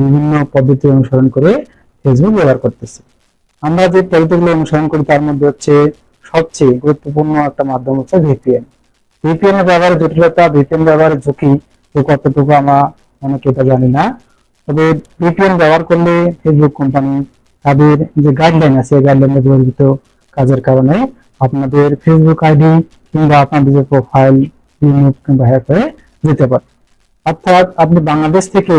বিভিন্ন পদ্ধতি অনুসরণ করে ফেসবুক ব্যবহার করতেছে। আমরা যে পদ্ধতিগুলো অনুসরণ করি তার মধ্যে হচ্ছে সবচেয়ে গুরুত্বপূর্ণ একটা মাধ্যম হচ্ছে ভিপিএন ভিপিএন ব্যবহারের জটিলতা ভিপিএন ব্যবহারের ঝুঁকি কতটুকু আমরা অনেকে এটা জানি না। তবে ভিপিএন ব্যবহার করলে ফেসবুক কোম্পানি তাদের যে গাইডলাইন আছে গাইডলাইনের বিরোধিত কাজের কারণে আপনাদের ফেসবুক আইডি কিংবা আপনাদের যে প্রোফাইল রিমুভ কিংবা হ্যাক হয়ে যেতে পারে। অর্থাৎ আপনি বাংলাদেশ থেকে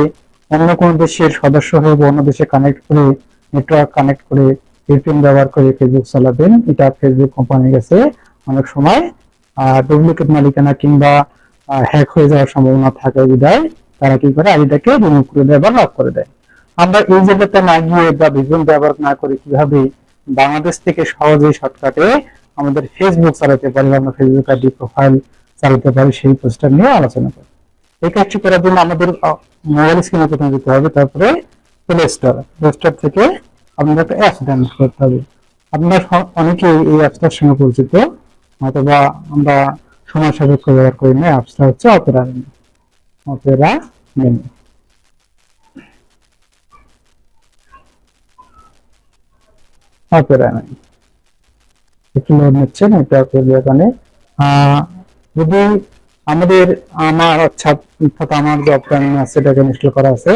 অন্য কোনো দেশের সদস্য হয়ে বা অন্য দেশে কানেক্ট করে নেটওয়ার্ক কানেক্ট করে ভিপিএন ব্যবহার করে ফেসবুক চালাবেন, এটা ফেসবুক কোম্পানির কাছে অনেক সময় ডুপ্লিকেট মালিকানা কিংবা হ্যাক হয়ে যাওয়ার সম্ভাবনা থাকে বিদায়। তারা কি করে? আইডিটাকে রিমুভ করে দেয় বা লক করে দেয়। আমরা এই জায়গাতে না গিয়ে বা ভিপিএন ব্যবহার না করে কীভাবে বাংলাদেশ থেকে সহজেই শর্টকাটে আমাদের ফেসবুক চালাতে পারি, আমরা ফেসবুক আইডি প্রোফাইল চালাতে পারি, সেই পোস্টার নিয়ে আলোচনা করি। এই কাজটি করার জন্য আমাদের মোবাইল স্ক্রিনে প্রথমে যেতে হবে, তারপরে প্লে স্টোর প্লে স্টোর থেকে আপনাদের একটা অ্যাপস ডাউনলোড করতে হবে। আপনারা অনেকেই এই অ্যাপসটার সঙ্গে পরিচিত, অথবা আমরা সময় সাপেক্ষ ব্যবহার করি না অ্যাপসটা হচ্ছে অপেরা। অপেরা মেনু অপেরা একটু লোড নিচ্ছে নেটওয়ার্ক এখানে যদি আমাদের, আমার অর্থাৎ অর্থাৎ আমার যে অপেরা আছে সেটাকে ইনস্টল করা আছে,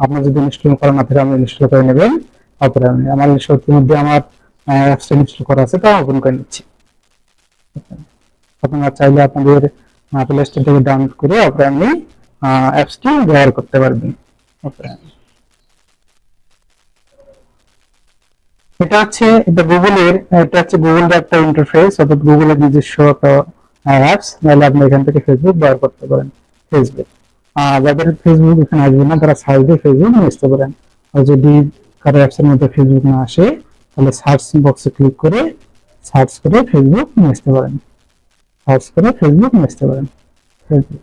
আপনার যদি ইনস্টল করা না থাকে আপনি ইনস্টল করে নেবেন অপেরা আমার সত্যি আমার অ্যাপসটা ইনস্টল করা আছে তা ওপেন করে নিচ্ছি। আপনারা চাইলে আপনাদের প্লে স্টোর থেকে ডাউনলোড করে অপেরা মেনু অ্যাপসটি ব্যবহার করতে পারবেন এটা হচ্ছে, এটা গুগলের, এটা হচ্ছে গুগলের একটা ইন্টারফেস অর্থাৎ গুগলের নিজস্ব একটা অ্যাপস নাহলে আপনি এখান থেকে ফেসবুক ব্যবহার করতে পারেন ফেসবুক যাদের ফেসবুক এখানে আসবে না, তারা সার্চ ফেসবুক নিয়ে আসতে পারেন। আর যদি কারও অ্যাপসের মধ্যে ফেসবুক না আসে, তাহলে সার্চ বক্সে ক্লিক করে সার্চ করে ফেসবুক নিয়ে আসতে পারেন। সার্চ করে ফেসবুক নিয়ে আসতে পারেন। ফেসবুক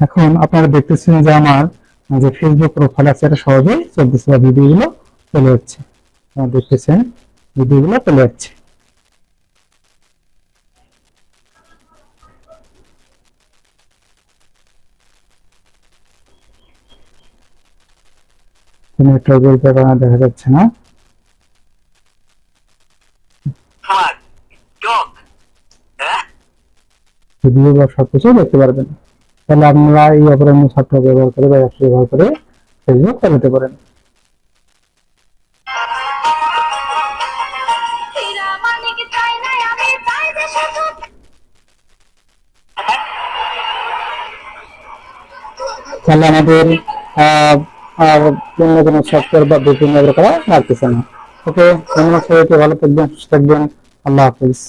এখন আপনারা দেখতেছেন যে আমার যে ফেসবুক প্রোফাইল আছে এটা সহজেই চলতেছে বা ভিডিওগুলো চলে যাচ্ছে। আপনারা দেখতেছেন ভিডিওগুলো চলে যাচ্ছে। দেখা যাচ্ছে না। Eh? ভিডিও বা সবকিছু দেখতে পারবেন। তাহলে আপনারা এই অপরাধ সফটওয়্যার ব্যবহার করে বা অ্যাপস ব্যবহার করে ফেসবুক চালাতে পারেন। তাহলে আমাদের অন্য কোনো সফটওয়্যার বা বিভিন্ন করা লাগতেছে না। ওকে ভালো থাকবেন সুস্থ থাকবেন। আল্লাহ হাফিজ।